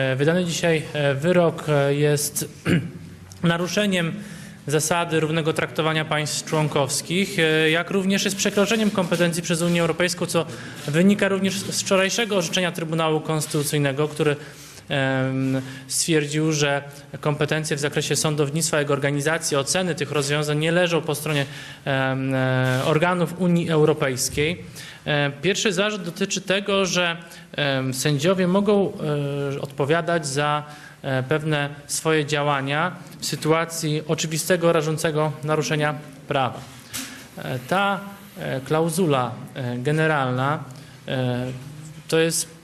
E, Wydany dzisiaj e, wyrok e, jest naruszeniem zasady równego traktowania państw członkowskich, jak również jest przekroczeniem kompetencji przez Unię Europejską, co wynika również z wczorajszego orzeczenia Trybunału Konstytucyjnego, który stwierdził, że kompetencje w zakresie sądownictwa, jego organizacji, oceny tych rozwiązań nie leżą po stronie e, organów Unii Europejskiej. E, Pierwszy zarzut dotyczy tego, że sędziowie mogą e, odpowiadać za pewne swoje działania w sytuacji oczywistego, rażącego naruszenia prawa. Ta klauzula generalna to jest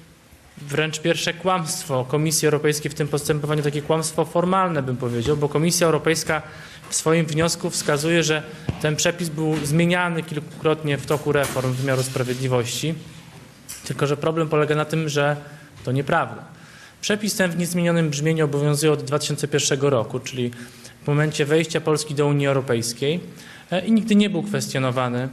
wręcz pierwsze kłamstwo. Komisji Europejskiej w tym postępowaniu, takie kłamstwo formalne bym powiedział, bo Komisja Europejska w swoim wniosku wskazuje, że ten przepis był zmieniany kilkukrotnie w toku reform wymiaru sprawiedliwości, tylko że problem polega na tym, że to nieprawda. Przepis ten w niezmienionym brzmieniu obowiązuje od 2001 roku, czyli w momencie wejścia Polski do Unii Europejskiej e, i nigdy nie był kwestionowany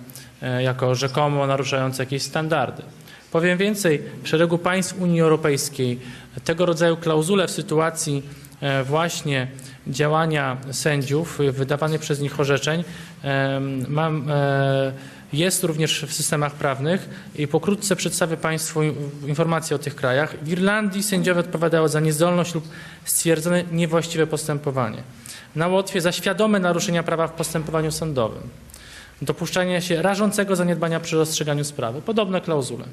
jako rzekomo naruszający jakieś standardy. Powiem więcej, w szeregu państw Unii Europejskiej tego rodzaju klauzule w sytuacji e, właśnie działania sędziów, e, wydawanych przez nich orzeczeń, mam, e, jest również w systemach prawnych i pokrótce przedstawię Państwu in- informacje o tych krajach. W Irlandii sędziowie odpowiadają za niezdolność lub stwierdzone niewłaściwe postępowanie. Na Łotwie za świadome naruszenia prawa w postępowaniu sądowym dopuszczanie się rażącego zaniedbania przy rozstrzyganiu sprawy. Podobne klauzule.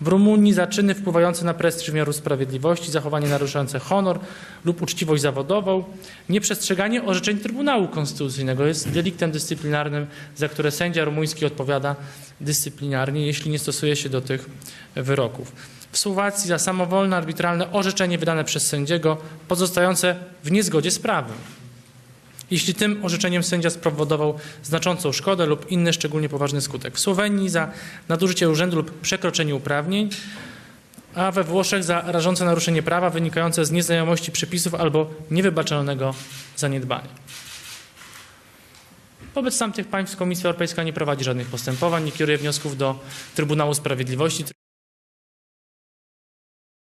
W Rumunii za czyny wpływające na prestiż wymiaru sprawiedliwości, zachowanie naruszające honor lub uczciwość zawodową, nieprzestrzeganie orzeczeń Trybunału Konstytucyjnego jest deliktem dyscyplinarnym, za które sędzia rumuński odpowiada dyscyplinarnie, jeśli nie stosuje się do tych wyroków. W Słowacji za samowolne, arbitralne orzeczenie wydane przez sędziego pozostające w niezgodzie z prawem jeśli tym orzeczeniem sędzia spowodował znaczącą szkodę lub inny szczególnie poważny skutek. W Słowenii za nadużycie urzędu lub przekroczenie uprawnień, a we Włoszech za rażące naruszenie prawa wynikające z nieznajomości przepisów albo niewybaczalnego zaniedbania. Wobec tamtych państw Komisja Europejska nie prowadzi żadnych postępowań, nie kieruje wniosków do Trybunału Sprawiedliwości.